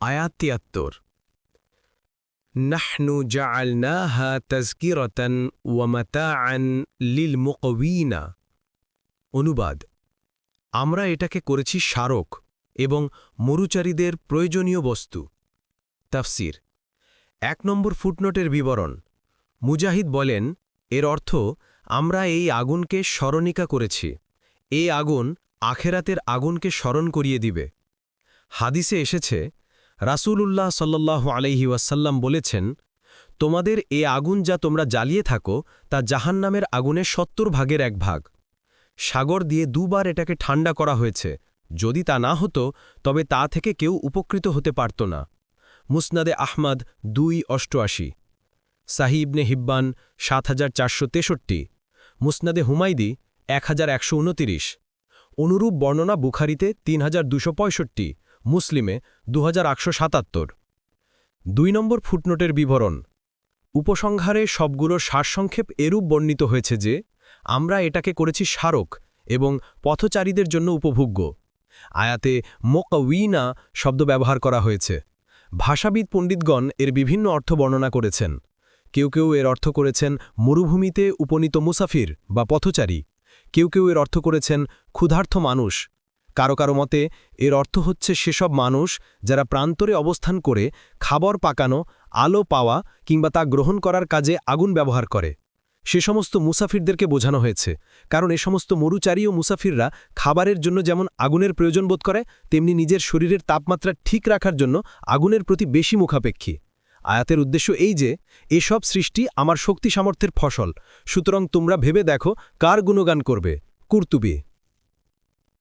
আয়াত তিয়াত্তর নাহনু জাআলনাহা তাজকিরাতান ওয়া মাতাআন লিল মুকওয়িনা অনুবাদ, আমরা এটাকে করেছি স্মারক এবং মরুচারীদের প্রয়োজনীয় বস্তু। তাফসির, এক নম্বর ফুটনোটের বিবরণ। মুজাহিদ বলেন, এর অর্থ, আমরা এই আগুনকে স্মরণিকা করেছি। এই আগুন আখেরাতের আগুনকে স্মরণ করিয়ে দিবে। হাদিসে এসেছে রাসূলুল্লাহ সাল্লাহ আলহি ওয়াসাল্লাম বলেছেন, তোমাদের এ আগুন যা তোমরা জ্বালিয়ে থাকো, তা জাহান্নামের আগুনের সত্তর ভাগের এক ভাগ। সাগর দিয়ে দুবার এটাকে ঠান্ডা করা হয়েছে। যদি তা না হতো, তবে তা থেকে কেউ উপকৃত হতে পারত না। মুসনাদে আহমদ দুই অষ্টআশি। সাহিবনে হিব্বান সাত হাজার চারশো তেষট্টি। মুসনাদে হুমাইদি এক হাজার একশো অনুরূপ বর্ণনা বুখারিতে তিন হাজার দুশো পঁয়ষট্টি। মুসলিমে দু দুই নম্বর ফুটনোটের বিবরণ। উপসংহারে সবগুলোর সারসংক্ষেপ এরূপ বর্ণিত হয়েছে যে, আমরা এটাকে করেছি স্মারক এবং পথচারীদের জন্য উপভোগ্য। আয়াতে মোকাউইনা শব্দ ব্যবহার করা হয়েছে। ভাষাবিদ পণ্ডিতগণ এর বিভিন্ন অর্থ বর্ণনা করেছেন। কেউ কেউ এর অর্থ করেছেন মরুভূমিতে উপনীত মুসাফির বা পথচারী। কেউ কেউ এর অর্থ করেছেন ক্ষুধার্থ মানুষ। কারও কারও মতে, এর অর্থ হচ্ছে সেসব মানুষ যারা প্রান্তরে অবস্থান করে খাবার পাকানো, আলো পাওয়া কিংবা তা গ্রহণ করার কাজে আগুন ব্যবহার করে। সে সমস্ত মুসাফিরদেরকে বোঝানো হয়েছে, কারণ এ সমস্ত মরুচারী ও মুসাফিররা খাবারের জন্য যেমন আগুনের প্রয়োজন বোধ করে, তেমনি নিজের শরীরের তাপমাত্রা ঠিক রাখার জন্য আগুনের প্রতি বেশি মুখাপেক্ষী। আয়াতের উদ্দেশ্য এই যে, এসব সৃষ্টি আমার শক্তি সামর্থ্যের ফসল, সুতরাং তোমরা ভেবে দেখো কার গুণগান করবে। কুর্তুবি